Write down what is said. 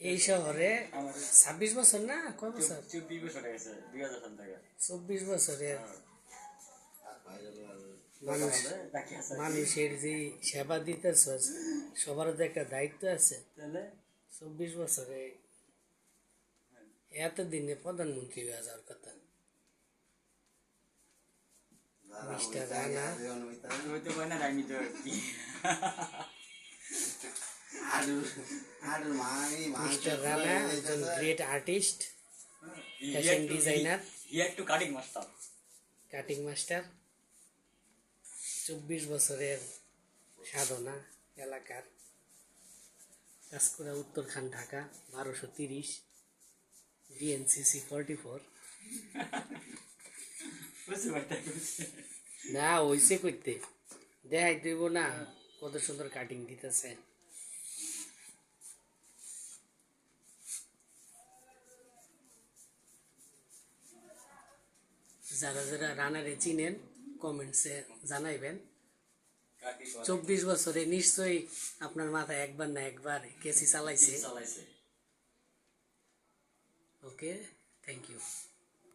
এই শহরে ছাব্বিশ বছর না? কয় বছর? চব্বিশ বছর হয়ে চব্বিশ বছরের মানুষ মানুষের যে সেবা দিতেছ সবার তো একটা দায়িত্ব আছে তাহলে? চব্বিশ বছরে এতদিনে প্রধানমন্ত্রী হয়ে যাওয়ার কথা। মিস্টার রানা। হয়তো না তো কি মিস্টার রানা একজন great artist fashion designer he একটু কাটিং মাস্টার কাটিং মাস্টার চব্বিশ বছরের সাধনা এলাকার। কাজকুড়া উত্তরখান ঢাকা বারোশো তিরিশ। ডিএনসিসি ফোরটি ফোর না ওইসে করতে দেখাই দেব না কত সুন্দর কাটিং দিতেছে। যারা যারা রানারে চিনেন কমেন্টসে জানাইবেন। চব্বিশ বছরে নিশ্চয়ই আপনার মাথায় একবার না একবার কেসি চালাইছে। চালাইছে। Okay thank you